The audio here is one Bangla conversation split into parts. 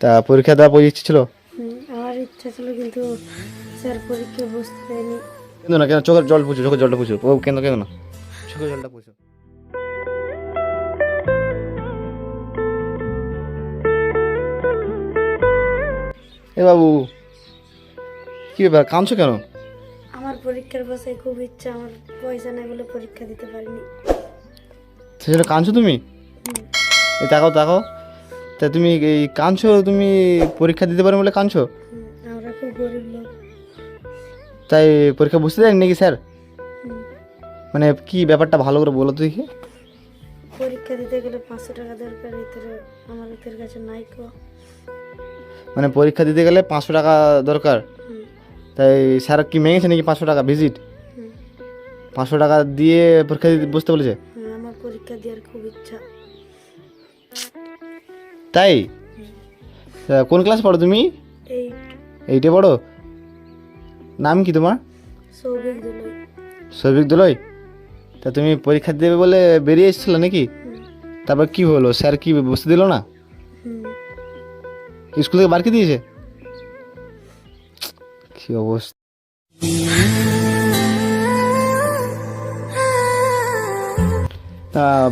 তা পরীক্ষা দেওয়ার পর ইচ্ছে ছিল? আমার ইচ্ছা ছিল কিন্তু স্যার পরীক্ষা বসতে দেয়নি। কেন না কেন? চোখের জল পুছো চোখের জলটা পুছো। ও কেন কেন? না চোখের জলটা পুছো। এ বাবু কি ব্যাপার কাঁদছো কেন? আমার পরীক্ষার বসে খুব ইচ্ছা আমার পয়সা নেই বলে পরীক্ষা দিতে পারিনি। সেই জন্য কাঁদছো তুমি? তাকাও তাকাও। তা তুমি এই কাঁদছো? তুমি পরীক্ষা দিতে পারো বলে কাঁদছো? আমরা খুব গরিব লোক। তাই পরীক্ষা বুঝতে দেন নাকি স্যার? মানে কি ব্যাপারটা ভালো করে বলো তো দেখি। পরীক্ষা দিতে গেলে পাঁচশো টাকা দরকার ভিতরে আমার ভিতর কাছে নাই কো মানে পরীক্ষা দিতে গেলে পাঁচশো টাকা দরকার? তাই স্যার কি মেঙেছে নাকি পাঁচশো টাকা ভিজিট? পাঁচশো টাকা দিয়ে পরীক্ষা দিতে বসতে বলেছে? আমার পরীক্ষা দেওয়ার খুব ইচ্ছা। তাই? কোন ক্লাস পড়ো তুমি? এইটে পড়ো? নাম কি তোমার? সৌভিক দোলই। তা তুমি পরীক্ষা দেবে বলে বেরিয়ে এসেছিল নাকি? তারপর কি হলো? স্যার কি বসতে দিল না? স্কুল থেকে বার করে দিয়েছে? কি অবস্থা?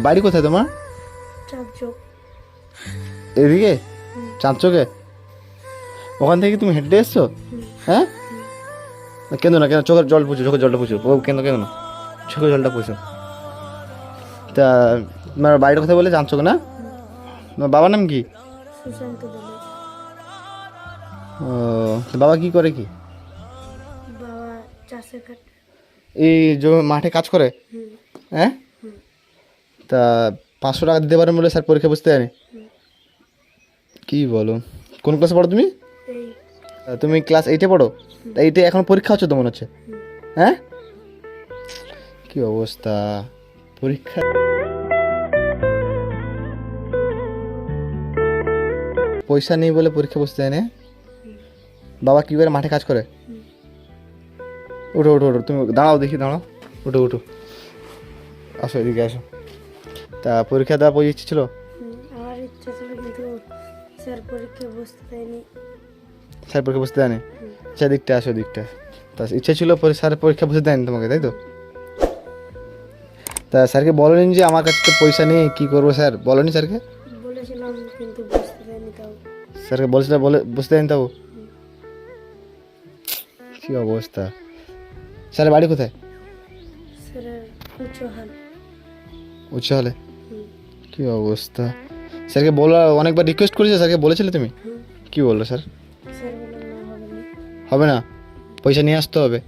বাড়ি কোথায় তোমার? এদিকে। চাঁদচোকে? ওখান থেকে তুমি হেঁটে এসছো? হ্যাঁ? কেন না কেন? চোখের জল পুছো চোখের জলটা পুছো। ও কেন কেন না? চোখের জলটা পুছো। তা তোমার বাড়ির কথা বলে জানছো না? তোমার বাবার নাম কি? ও বাবা কি করে কি? এই যে মাঠে কাজ করে? হ্যাঁ? তা পাঁচশো টাকা দিতে পারেন বলে স্যার পরীক্ষা বুঝতে জানি কি বলো? কোন ক্লাসে পড়ো তুমি? তুমি ক্লাস এইটে পড়ো? তা এইটে এখন পরীক্ষা হচ্ছে তো মনে হচ্ছে? হ্যাঁ? কি অবস্থা? পরীক্ষা পয়সা নেই বলে পরীক্ষা বসতে দেয় না? বাবা কি করে মাঠে কাজ করে? হুম। উঠো উঠো উঠো তুমি দাঁড়াও দেখি দাঁড়াও। উঠো উঠো। আসো এদিকে আসো। তা পরীক্ষা দেওয়া পর ছিল? স্যার পরীক্ষা বসতে দেয়নি স্যার পরীক্ষা বসতে দেয়নি? আচ্ছা দিকটা আসো দিকটা তা ইচ্ছে ছিল স্যার পরীক্ষা বসতে দেয়নি তোমাকে তাই তো? তা স্যারকে বলেনি যে আমার কাছে তো পয়সা নেই কী করব স্যার? বলেনি স্যারকে? বলেছিলাম কিন্তু বসতে দেয়নি তাও। স্যারকে বলেছিল বলে বসতে দেয়নি তাও? কী অবস্থা? স্যারের বাড়ি কোথায়? স্যারের উঁচু হাল। উচ্চ হলে? হুম, কী অবস্থা? স্যারকে বলা অনেকবার রিকোয়েস্ট করেছে স্যারকে বলেছিলে তুমি? কি বলল স্যার? হবে না পয়সা নিয়ে আসতে হবে।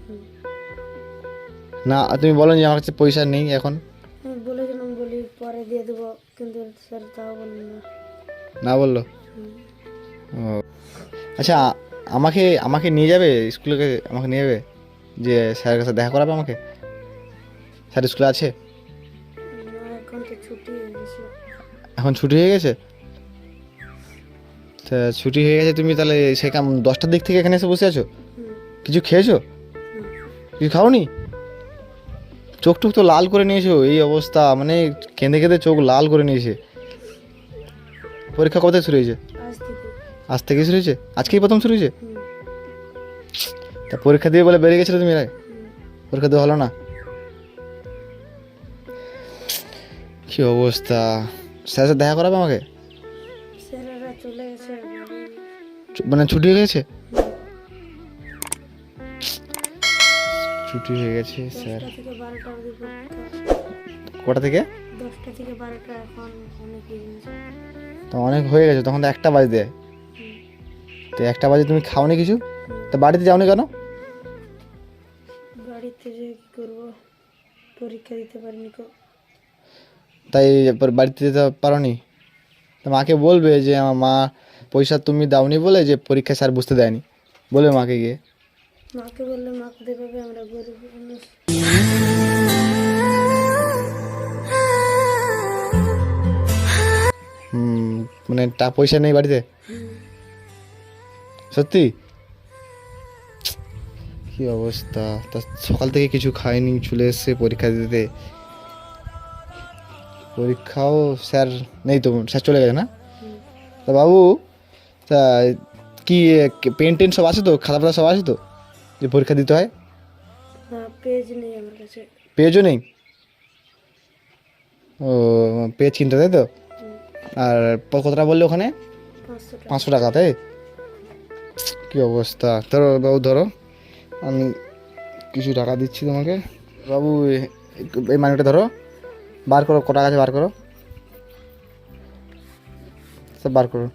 না তুমি বলো যে আমার কাছে পয়সা নেই এখন। আমি বলেছিলাম বলি পরে দিয়ে দেবো কিন্তু স্যার তাও বললেন না। না বলল? ও। আচ্ছা আমাকে আমাকে নিয়ে যাবে? স্কুলে আমাকে নিয়ে যাবে? যে স্যারের কাছে দেখা করাবে আমাকে? স্যার স্কুলে আছে? এখন ছুটি হয়ে গেছে? তা ছুটি হয়ে গেছে তুমি তাহলে সে কাম দশটার দিক থেকে এখানে এসে বসে আছো? কিছু খেয়েছো। কিছু খাওনি? চোখ টুক তো লাল করে নিয়েছো এই অবস্থা মানে কেঁদে কেঁদে চোখ লাল করে নিয়েছে। পরীক্ষা কবে শুরু হয়েছে? আজ থেকে। শুরু হয়েছে? আজকেই প্রথম শুরু হয়েছে? তা পরীক্ষা দিয়ে বলে বেরিয়ে গেছিলে তুমি? হুম। পরীক্ষা দেওয়া হলো না? কি অবস্থা? স্যার দেখা করাবে আমাকে? মানে ছুটি হয়ে গেছে? ছুটি হয়ে গেছে স্যার। কটা থেকে? হয়ে তো অনেক হয়ে গেছে তখন তো একটা বাজে দেয় তো একটা বাজে তুমি খাওনি কিছু। তো বাড়িতে যাওনি কেন? বাড়িতে যে কী করব? পরীক্ষা দিতে পারিনি তাই এরপর বাড়িতে যেতে পারোনি। তো মাকে বলবে যে আমার মা পয়সা তুমি দাওনি বলে যে পরীক্ষা স্যার বুঝতে দেয়নি। বলবে মাকে গিয়ে। মাকে বললে মাকে দেবে আমরা গরিব মানুষ। মানে টা পয়সা নেই বাড়িতে? সত্যি? কি অবস্থা? তা সকাল থেকে কিছু খায়নি চলে এসছে পরীক্ষা দিতে। পরীক্ষাও স্যার নেই তো স্যার চলে গেছে না? তা বাবু তা কি পেন টেন সব আছে তো? খাতা ফাতা সব আছে তো? যে পরীক্ষা দিতে হয়? পেজও নেই ও পেজ কিনতে তাই তো? আর কতটা বললে ওখানে? পাঁচশো টাকা। তাই? কি অবস্থা? ধরো বাবু ধরো। আমি কিছু টাকা দিচ্ছি তোমাকে। বাবু এই মানিটা ধরো। বার করো কটা আছে বার করো? সব বার করো।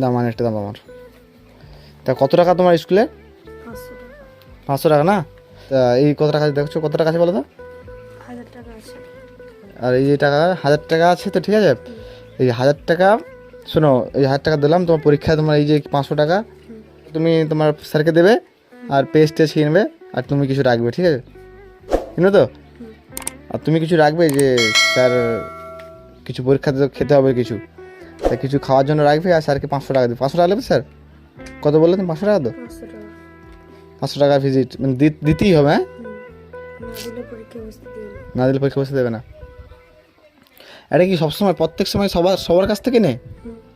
দাম মানিটা দাম আমার। তা কত টাকা তোমার স্কুলে? পাঁচশো টাকা। না? তা এই কত টাকা দেখছ? কত টাকা আছে বলো তো? আর এই যে টাকা হাজার টাকা আছে তো ঠিক আছে? এই হাজার টাকা শোনো এই হাজার টাকা দিলাম তোমার পরীক্ষা তোমার এই যে পাঁচশো টাকা তুমি তোমার স্যারকে দেবে আর পেজ টেস্ট কিনবে আর তুমি কিছু রাখবে ঠিক আছে? কিনো তো? আর তুমি কিছু রাখবে যে স্যার কিছু পরীক্ষা দিতে খেতে হবে কিছু। তা কিছু খাওয়ার জন্য রাখবে আর স্যারকে পাঁচশো টাকা দেবে। পাঁচশো টাকা নেবে স্যার? কত বললে তুমি? পাঁচশো টাকা তো? পাঁচশো টাকা। ভিজিট মানে দি- দিতেই হবে হ্যাঁ? না দিলে পরীক্ষা বসতে না। না দিলে পরীক্ষা বসে দেবে না। এটা কি সবসময় প্রত্যেক সময় সবার সবার কাছ থেকে নে?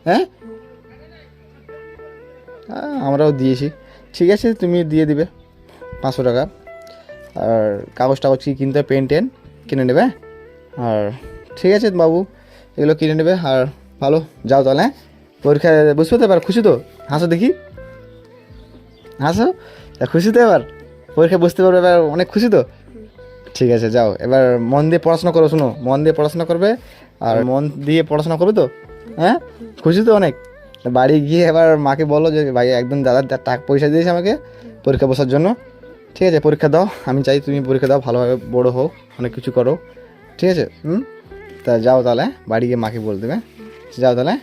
হ্যাঁ? হ্যাঁ, আমরাও দিয়েছি। ঠিক আছে তুমি দিয়ে দিবে পাঁচশো টাকা। আর কাগজ টাগজ কি কিনতে পেন টেন কিনে নেবে আর ঠিক আছে বাবু এগুলো কিনে নেবে। আর ভালো যাও তাহলে হ্যাঁ? পরীক্ষায় বুঝতে তো এবার খুশি তো? হাসো দেখি। হাসো? খুশি তো এবার? পরীক্ষা বুঝতে পারবে এবার অনেক খুশি তো? ঠিক আছে, যাও। এবার মন দিয়ে পড়াশোনা করো, শোনো। মন দিয়ে পড়াশোনা করবে, আর মন দিয়ে পড়াশোনা করবে তো? হ্যাঁ? খুশি তো অনেক? বাড়ি গিয়ে এবার মাকে বলো যে, ভাই, একদম দাদা টাকা পয়সা দিয়েছে আমাকে পরীক্ষা বসার জন্য। ঠিক আছে, পরীক্ষা দাও। আমি চাই তুমি পরীক্ষা দাও, ভালোভাবে বড় হোক, অনেক কিছু করো। ঠিক আছে, হুম? তা যাও তাহলে, বাড়ি গিয়ে মাকে বল দেবে। যাও তাহলে।